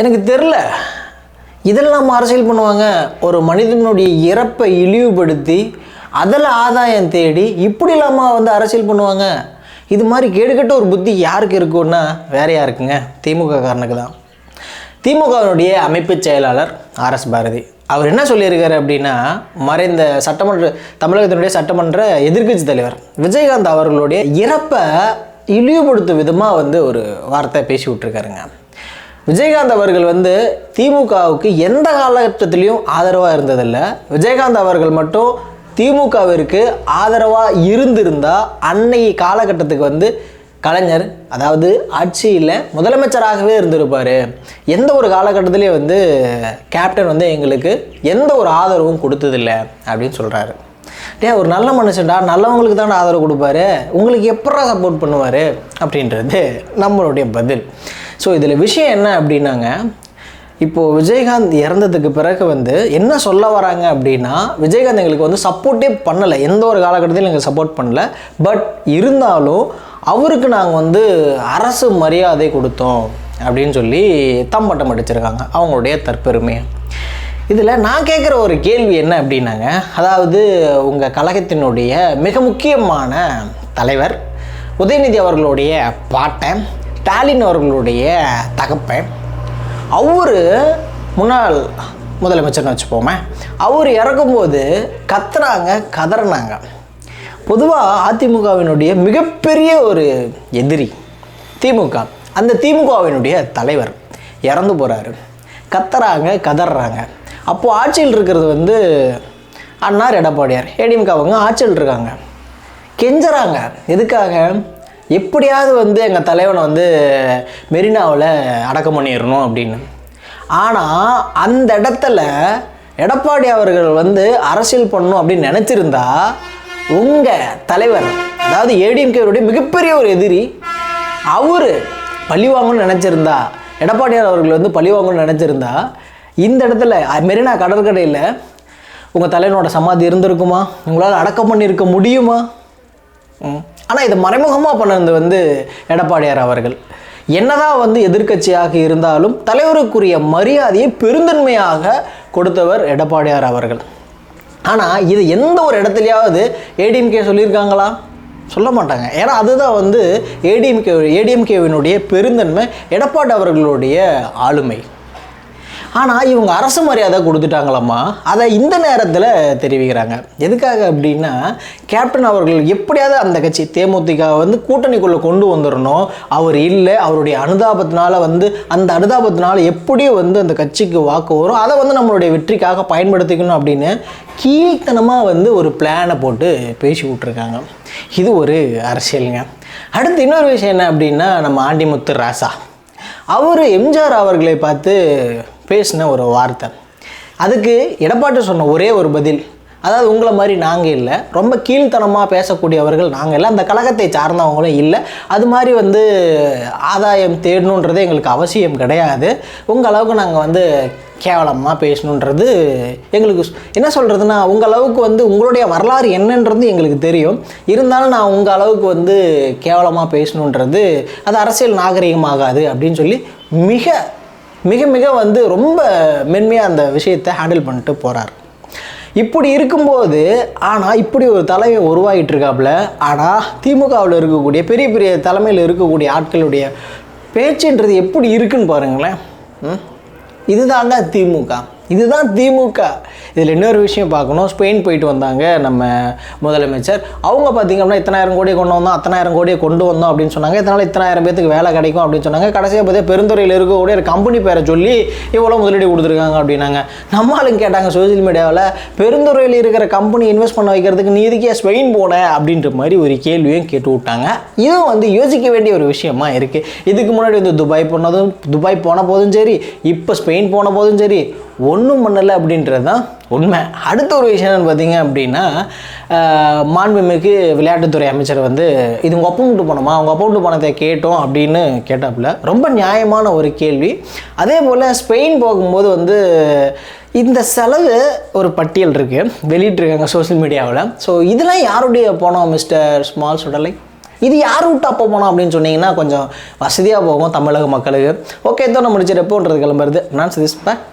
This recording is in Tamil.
எனக்கு தெரில. இதெல்லாம் அரசியல் பண்ணுவாங்க. ஒரு மனிதனுடைய இறப்பை இழிவுபடுத்தி அதில் ஆதாயம் தேடி இப்படி இல்லாமல் வந்து அரசியல் பண்ணுவாங்க. இது மாதிரி கேடுகட்ட ஒரு புத்தி யாருக்கு இருக்குன்னா வேற யாருக்குங்க? திமுக காரனுக்கு தான். திமுகவினுடைய அமைப்பு செயலாளர் ஆர்எஸ் பாரதி. அவர் என்ன சொல்லியிருக்காரு அப்படின்னா மறைந்த சட்டமன்ற தமிழகத்தினுடைய சட்டமன்ற எதிர்க்கட்சி தலைவர் விஜயகாந்த் அவர்களுடைய இறப்பை இழிவுபடுத்தும் விதமாக வந்து ஒரு வார்த்தை பேசி விட்ருக்காருங்க விஜயகாந்த் அவர்கள் வந்து திமுகவுக்கு எந்த காலகட்டத்திலையும் ஆதரவாக இருந்ததில்லை. விஜயகாந்த் அவர்கள் மட்டும் திமுகவிற்கு ஆதரவாக இருந்திருந்தால் அன்னைக்கு காலகட்டத்துக்கு வந்து கலைஞர் அதாவது ஆட்சியில் முதலமைச்சராகவே இருந்திருப்பார். எந்த ஒரு காலகட்டத்திலையும் வந்து கேப்டன் வந்து எங்களுக்கு எந்த ஒரு ஆதரவும் கொடுத்ததில்ல அப்படின்னு சொல்கிறாரு டே ஒரு நல்ல மனுஷன்டா நல்லவங்களுக்கு தான் ஆதரவு கொடுப்பாரு. உங்களுக்கு எப்படா சப்போர்ட் பண்ணுவார்? அப்படின்றது நம்மளுடைய பதில். ஸோ இதில் விஷயம் என்ன அப்படின்னாங்க இப்போது விஜயகாந்த் இறந்ததுக்கு பிறகு வந்து என்ன சொல்ல வராங்க அப்படின்னா விஜயகாந்த் எங்களுக்கு வந்து சப்போர்ட்டே பண்ணலை. எந்த ஒரு காலகட்டத்திலும் எங்களுக்கு சப்போர்ட் பண்ணல. பட் இருந்தாலும் அவருக்கு நாங்கள் வந்து அரசு மரியாதை கொடுத்தோம் அப்படின்னு சொல்லி தம்பட்டம் அடிச்சிருக்காங்க. அவங்களுடைய தற்பெருமை. இதில் நான் கேட்குற ஒரு கேள்வி என்ன அப்படின்னாங்க அதாவது உங்கள் கழகத்தினுடைய மிக முக்கியமான தலைவர் உதயநிதி அவர்களுடைய பாட்டை ஸ்டாலின் அவர்களுடைய தகப்பன் அவர் முன்னாள் முதலமைச்சர்னு வச்சுப்போமே அவர் இறக்கும்போது கத்துறாங்க கதறினாங்க. பொதுவாக அதிமுகவினுடைய மிகப்பெரிய ஒரு எதிரி திமுக. அந்த திமுகவினுடைய தலைவர் இறந்து போகிறாரு கத்துறாங்க கதறாங்க. அப்போது ஆட்சியில் இருக்கிறது வந்து அண்ணார் எடப்பாடியார் ஏடிஎம்கே அவங்க ஆட்சியில் இருக்காங்க. கெஞ்சுறாங்க. எதுக்காக? எப்படியாவது வந்து எங்கள் தலைவனை வந்து மெரினாவில் அடக்கம் பண்ணிடணும் அப்படின்னு. ஆனால் அந்த இடத்துல எடப்பாடி அவர்கள் வந்து அரசியல் பண்ணணும் அப்படின்னு நினச்சிருந்தா உங்கள் தலைவர் அதாவது ஏடிஎம்கேவருடைய மிகப்பெரிய ஒரு எதிரி அவர் பழி வாங்கணும்னு நினச்சிருந்தா எடப்பாடியார் அவர்கள் வந்து பழி வாங்கணும்னு நினச்சிருந்தா இந்த இடத்துல மெரினா கடற்கரையில் உங்கள் தலைவனோட சமாதி இருந்திருக்குமா? உங்களால் அடக்கம் பண்ணியிருக்க முடியுமா? ம். ஆனால் இதை மறைமுகமாக பண்ணது வந்து எடப்பாடியார் அவர்கள். என்னதான் வந்து எதிர்க்கட்சியாக இருந்தாலும் தலைவருக்குரிய மரியாதையை பெருந்தன்மையாக கொடுத்தவர் எடப்பாடியார் அவர்கள். ஆனால் இது எந்த ஒரு இடத்துலையாவது ஏடிஎம்கே சொல்லியிருக்காங்களா? சொல்ல மாட்டாங்க. ஏன்னா அதுதான் வந்து ஏடிஎம்கே ஏடிஎம்கேவினுடைய பெருந்தன்மை எடப்பாடி அவர்களுடைய ஆளுமை. ஆனால் இவங்க அரசு மரியாதை கொடுத்துட்டாங்களாமா அதை இந்த நேரத்தில் தெரிவிக்கிறாங்க. எதுக்காக அப்படின்னா கேப்டன் அவர்கள் எப்படியாவது அந்த கட்சி தேமுதிக வந்து கூட்டணிக்குள்ளே கொண்டு வந்துடணும் அவர் இல்லை அவருடைய அனுதாபத்தினால வந்து அந்த அனுதாபத்தினால எப்படியும் வந்து அந்த கட்சிக்கு வாக்கு வரும் அதை வந்து நம்மளுடைய வெற்றிக்காக பயன்படுத்திக்கணும் அப்படின்னு கீழ்த்தனமாக வந்து ஒரு பிளானை போட்டு பேசி விட்ருக்காங்க இது ஒரு அரசியலுங்க. அடுத்து இன்னொரு விஷயம் என்ன அப்படின்னா நம்ம ஆண்டிமுத்து ராசா. அவர் எம்ஜிஆர் அவர்களை பார்த்து பேசின ஒரு வார்த்தை. அதுக்கு எடப்பாடி சொன்ன ஒரே ஒரு பதில் அதாவது உங்களை மாதிரி நாங்கள் இல்லை ரொம்ப கீழ்த்தனமாக பேசக்கூடியவர்கள் நாங்கள் இல்லை அந்த கழகத்தை சார்ந்தவங்களும் இல்லை அது மாதிரி வந்து ஆதாயம் தேடணுன்றது எங்களுக்கு அவசியம் கிடையாது. உங்கள் அளவுக்கு நாங்கள் வந்து கேவலமாக பேசணுன்றது எங்களுக்கு என்ன சொல்கிறதுனா உங்கள் அளவுக்கு வந்து உங்களுடைய வரலாறு என்னன்றது எங்களுக்கு தெரியும். இருந்தாலும் நான் உங்கள் அளவுக்கு வந்து கேவலமாக பேசணுன்றது அது அரசியல் நாகரிகமாகாது அப்படின்னு சொல்லி மிக மிக மிக வந்து ரொம்ப மென்மையாக அந்த விஷயத்தை ஹேண்டில் பண்ணிட்டு போகிறார் இப்படி இருக்கும்போது ஆனால் இப்படி ஒரு தலைமை உருவாகிட்டு இருக்காப்புல ஆனால் திமுகவில் இருக்கக்கூடிய பெரிய பெரிய தலைமையில் இருக்கக்கூடிய ஆட்களுடைய பேச்சுன்றது எப்படி இருக்குன்னு பாருங்களேன். ம்? இதுதாங்க திமுக. இதுதான் திமுக. இதில் இன்னொரு விஷயம் பார்க்கணும். ஸ்பெயின் போயிட்டு வந்தாங்க நம்ம முதலமைச்சர். அவங்க பார்த்தீங்க அப்படின்னா இத்தனாயிரம் கோடியை கொண்டு வந்தோம் அத்தனாயிரம் கோடியை கொண்டு வந்தோம் அப்படின்னு சொன்னாங்க. இதனால் இத்தனாயிரம் பேத்துக்கு வேலை கிடைக்கும் அப்படின்னு சொன்னாங்க. கடைசியாக பார்த்தா பெருந்துறையில் இருக்கக்கூடிய ஒரு கம்பெனி பேரை சொல்லி இவ்வளோ முதலீடு கொடுத்துருக்காங்க அப்படின்னாங்க. நம்ம ஆளுங்க கேட்டாங்க சோசியல் மீடியாவில் பெருந்துறையில் இருக்கிற கம்பெனி இன்வெஸ்ட் பண்ண வைக்கிறதுக்கு நீ இதுக்கே ஸ்பெயின் போன அப்படின்ற மாதிரி ஒரு கேள்வியும் கேட்டு விட்டாங்க. இதுவும் வந்து யோசிக்க வேண்டிய ஒரு விஷயமா இருக்குது இதுக்கு முன்னாடி வந்து துபாய் போனதும் துபாய் போன போதும் சரி இப்போ ஸ்பெயின் போன போதும் சரி ஒன்றும் பண்ணலை அப்படின்றது தான் உண்மை. அடுத்த ஒரு விஷயம் என்னன்னு பார்த்தீங்க அப்படின்னா மாண்புமிகு விளையாட்டுத்துறை அமைச்சர் வந்து இது உங்கள் அப்பா விட்டு போனோமா? அவங்க அப்பா விட்டு பணத்தை கேட்டோம் அப்படின்னு கேட்டாப்புல. ரொம்ப நியாயமான ஒரு கேள்வி. அதே போல் ஸ்பெயின் போகும்போது வந்து இந்த செலவு ஒரு பட்டியல் இருக்குது வெளியிட்ருக்காங்க சோஷியல் மீடியாவில். ஸோ இதெல்லாம் யாருடைய போனோம் மிஸ்டர் ஸ்மால் சுடலை இது யார் விட்டு அப்போ போனோம் அப்படின்னு சொன்னீங்கன்னா கொஞ்சம் வசதியாக போகும் தமிழக மக்களுக்கு. ஓகே தான் நம்ம முடிச்சிருப்போன்றது கிளம்புறது. நான் சதீஷ்